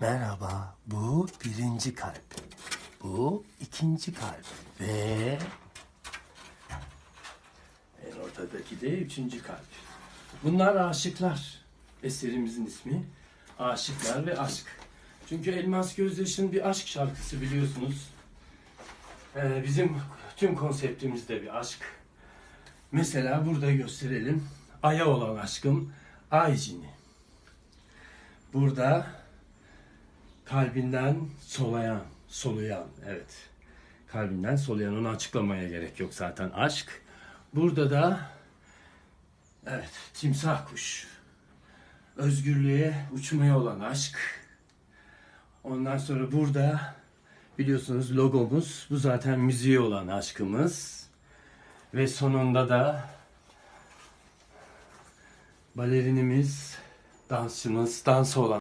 Merhaba, bu birinci kalp. Bu ikinci kalp. Ve en ortadaki de üçüncü kalp. Bunlar aşıklar. Eserimizin ismi Aşıklar ve Aşk. Çünkü Elmas Gözyaşı'nın bir aşk şarkısı biliyorsunuz. Ee, bizim tüm konseptimiz de bir aşk. Mesela burada gösterelim. Ay'a olan aşkım Ay cini. Burada kalbinden solayan, soluyan, evet. Kalbinden soluyan, onu açıklamaya gerek yok zaten aşk. Burada da, evet, timsah kuş. Özgürlüğe, uçmaya olan aşk. Ondan sonra burada biliyorsunuz logomuz, bu zaten müziğe olan aşkımız. Ve sonunda da balerinimiz, dansçımız, dansa olan